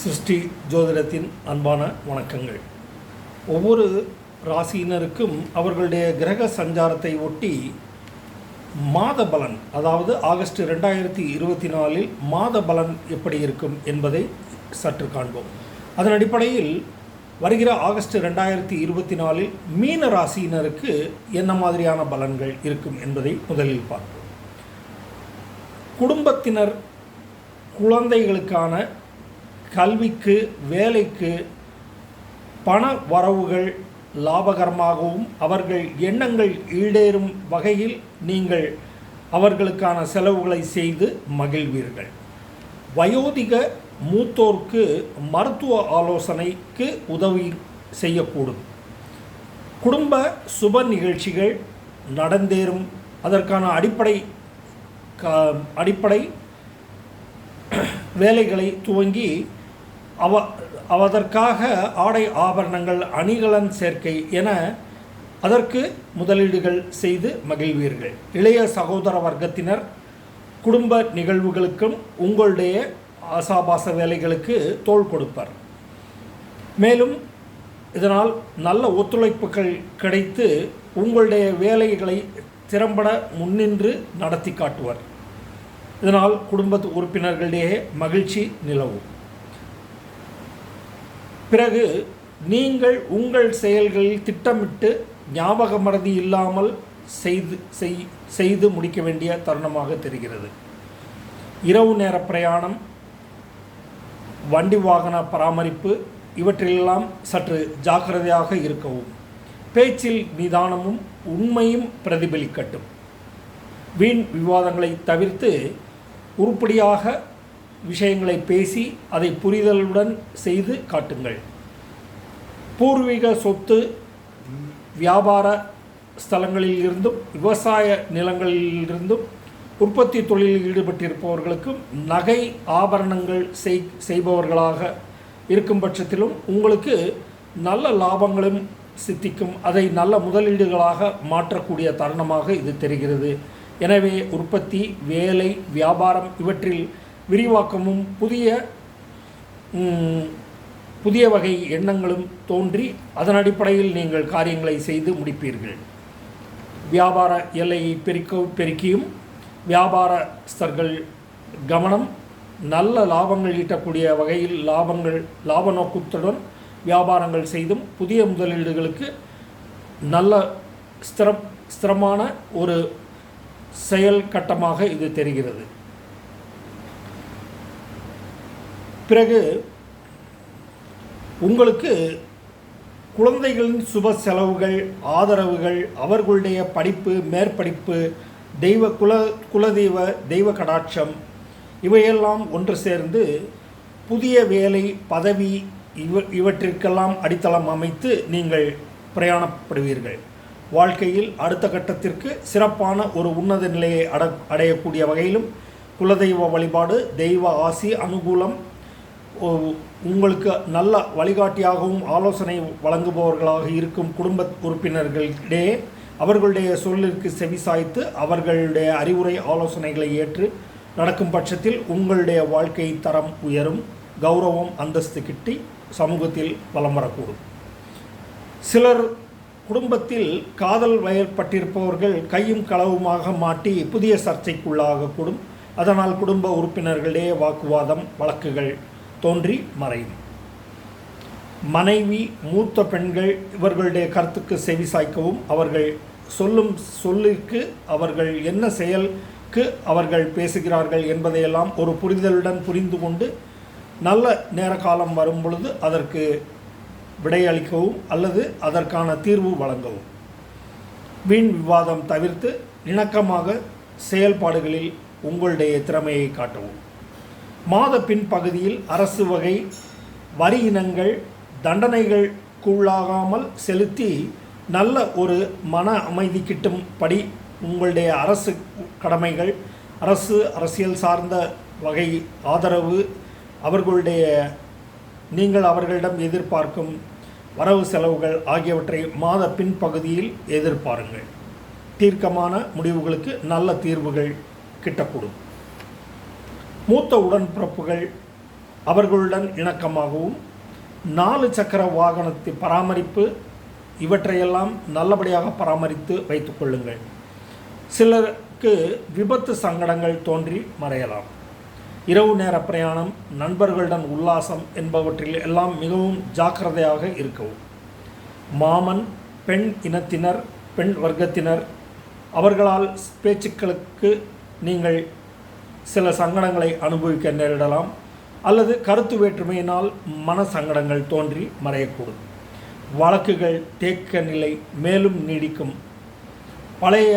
சிருஷ்டி ஜோதிடத்தின் அன்பான வணக்கங்கள். ஒவ்வொரு ராசியினருக்கும் அவர்களுடைய கிரக சஞ்சாரத்தை ஒட்டி மாத பலன் அதாவது ஆகஸ்ட் ரெண்டாயிரத்தி இருபத்தி நாலில் மாத பலன் எப்படி இருக்கும் என்பதை சற்று காண்போம். அதன் அடிப்படையில் வருகிற ஆகஸ்ட் ரெண்டாயிரத்தி இருபத்தி நாலில் மீன ராசியினருக்கு என்ன மாதிரியான பலன்கள் இருக்கும் என்பதை முதலில் பார்ப்போம். குடும்பத்தினர் குழந்தைகளுக்கான கல்விக்கு வேலைக்கு பண வரவுகள் லாபகரமாகவும் அவர்கள் எண்ணங்கள் ஈடேறும் வகையில் நீங்கள் அவர்களுக்கான செலவுகளை செய்து மகிழ்வீர்கள். வயோதிக மூத்தோர்க்கு மருத்துவ ஆலோசனைக்கு உதவி செய்யக்கூடும். குடும்ப சுப நிகழ்ச்சிகள் நடந்தேறும். அதற்கான அடிப்படை க அடிப்படை வேலைகளை துவங்கி அவ அதற்காக ஆடை ஆபரணங்கள் அணிகலன் சேர்க்கை என அதற்கு முதலீடுகள் செய்து மகிழ்வீர்கள். இளைய சகோதர வர்க்கத்தினர் குடும்ப நிகழ்வுகளுக்கும் உங்களுடைய ஆசாபாச வேலைகளுக்கு தோள் கொடுப்பர். மேலும் இதனால் நல்ல ஒத்துழைப்புகள் கிடைத்து உங்களுடைய வேலைகளை திறம்பட முன்னின்று நடத்தி காட்டுவர். இதனால் குடும்ப உறுப்பினர்களிடையே மகிழ்ச்சி நிலவும். பிறகு நீங்கள் உங்கள் செயல்களில் திட்டமிட்டு ஞாபக மறதி இல்லாமல் செய்து செய் செய்து முடிக்க வேண்டிய தருணமாக தெரிகிறது. இரவு நேர பிரயாணம் வண்டி வாகன பராமரிப்பு இவற்றிலெல்லாம் சற்று ஜாக்கிரதையாக இருக்கவும் பேச்சில் நிதானமும் உண்மையும் பிரதிபலிக்கட்டும். வீண் விவாதங்களை தவிர்த்து உருப்படியாக விஷயங்களை பேசி அதை புரிதலுடன் செய்து காட்டுங்கள். பூர்வீக சொத்து வியாபார ஸ்தலங்களில் இருந்தும் விவசாய நிலங்களிலிருந்தும் உற்பத்தி தொழிலில் ஈடுபட்டிருப்பவர்களுக்கும் நகை ஆபரணங்கள் செய் செய்பவர்களாக இருக்கும் பட்சத்திலும் உங்களுக்கு நல்ல லாபங்களும் சித்திக்கும். அதை நல்ல முதலீடுகளாக மாற்றக்கூடிய தருணமாக இது தெரிகிறது. எனவே உற்பத்தி வேலை வியாபாரம் இவற்றில் விரிவாக்கமும் புதிய புதிய வகை எண்ணங்களும் தோன்றி அதன் அடிப்படையில் நீங்கள் காரியங்களை செய்து முடிப்பீர்கள். வியாபார எல்லையை பெருக்க பெருக்கியும் வியாபாரஸ்தர்கள் கவனம் நல்ல லாபங்கள் ஈட்டக்கூடிய வகையில் லாபங்கள் லாப நோக்கத்துடன் வியாபாரங்கள் செய்தும் புதிய முதலீடுகளுக்கு நல்ல ஸ்திரம் ஸ்திரமான ஒரு செயல் கட்டமாக இது தெரிகிறது. பிறகு உங்களுக்கு குழந்தைகளின் சுப செலவுகள் ஆதரவுகள் அவர்களுடைய படிப்பு மேற்படிப்பு தெய்வ குல குலதெய்வ தெய்வ கடாட்சம் இவையெல்லாம் ஒன்று சேர்ந்து புதிய வேலை பதவி இவ இவற்றிற்கெல்லாம் அடித்தளம் அமைத்து நீங்கள் பிரயாணப்படுவீர்கள். வாழ்க்கையில் அடுத்த கட்டத்திற்கு சிறப்பான ஒரு உன்னத நிலையை அட அடையக்கூடிய வகையிலும் குலதெய்வ வழிபாடு தெய்வ ஆசி அனுகூலம் உங்களுக்கு நல்ல வழிகாட்டியாகவும் ஆலோசனை வழங்குபவர்களாக இருக்கும் குடும்ப உறுப்பினர்களிடையே அவர்களுடைய சொல்லிற்கு செவிசாய்த்து அவர்களுடைய அறிவுரை ஆலோசனைகளை ஏற்று நடக்கும் பட்சத்தில் உங்களுடைய வாழ்க்கை தரம் உயரும் கௌரவம் அந்தஸ்து கிட்டி சமூகத்தில் வலம் வரக்கூடும். சிலர் குடும்பத்தில் காதல் வயற்பட்டிருப்பவர்கள் கையும் களவுமாக மாட்டி புதிய சர்ச்சைக்குள்ளாகக்கூடும். அதனால் குடும்ப உறுப்பினர்களிடையே வாக்குவாதம் வழக்குகள் தோன்றி மறையும். மனைவி மூத்த பெண்கள் இவர்களுடைய கருத்துக்கு செவி சாய்க்கவும் அவர்கள் சொல்லும் சொல்லுக்கு அவர்கள் என்ன செயலுக்கு அவர்கள் பேசுகிறார்கள் என்பதையெல்லாம் ஒரு புரிதலுடன் புரிந்து கொண்டு நல்ல நேர காலம் வரும் பொழுது அதற்கு விடையளிக்கவும் அல்லது அதற்கான தீர்வு வழங்கவும். வீண் விவாதம் தவிர்த்து இணக்கமாக செயல்பாடுகளில் உங்களுடைய திறமையை காட்டவும். மாத பின்பகுதியில் அரசு வகை வரி இனங்கள் தண்டனைகளுக்குள்ளாகாமல் செலுத்தி நல்ல ஒரு மன அமைதி கிட்டும் படி உங்களுடைய அரசு கடமைகள் அரசு அரசியல் சார்ந்த வகை ஆதரவு அவர்களுடைய நீங்கள் அவர்களிடம் எதிர்பார்க்கும் வரவு செலவுகள் ஆகியவற்றை மாத பின்பகுதியில் எதிர்பாருங்கள். தீர்க்கமான முடிவுகளுக்கு நல்ல தீர்வுகள் கிட்டக்கூடும். மூத்த உடன்பிறப்புகள் அவர்களுடன் இணக்கமாகவும் நாலு சக்கர வாகனத்தை பராமரிப்பு இவற்றையெல்லாம் நல்லபடியாக பராமரித்து வைத்துக்கொள்ளுங்கள் சிலருக்கு விபத்து சங்கடங்கள் தோன்றி மறையலாம். இரவு நேர பிரயாணம் நண்பர்களுடன் உல்லாசம் என்பவற்றில் எல்லாம் மிகவும் ஜாக்கிரதையாக இருக்கவும். மாமன் பெண் இனத்தினர் பெண் வர்க்கத்தினர் அவர்களால் பேச்சுக்களுக்கு நீங்கள் சில சங்கடங்களை அனுபவிக்க நேரிடலாம் அல்லது கருத்து வேற்றுமையினால் மன சங்கடங்கள் தோன்றி மறையக்கூடும். வழக்குகள் தேக்க நிலை மேலும் நீடிக்கும். பழைய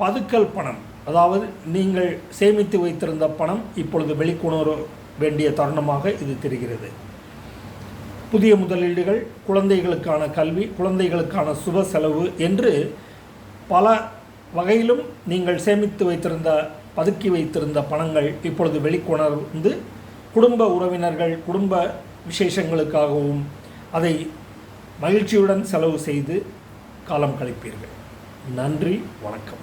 பதுக்கல் பணம் அதாவது நீங்கள் சேமித்து வைத்திருந்த பணம் இப்பொழுது வெளிக்கொணர வேண்டிய தருணமாக இது தெரிகிறது. புதிய முதலீடுகள் குழந்தைகளுக்கான கல்வி குழந்தைகளுக்கான சுப செலவு என்று பல வகையிலும் நீங்கள் சேமித்து வைத்திருந்த பதுக்கி வைத்திருந்த பணங்கள் இப்பொழுது வெளிக்கொணர்ந்து குடும்ப உறவினர்கள் குடும்ப விசேஷங்களுக்காகவும் அதை மகிழ்ச்சியுடன் செலவு செய்து காலம் கழிப்பீர்கள். நன்றி வணக்கம்.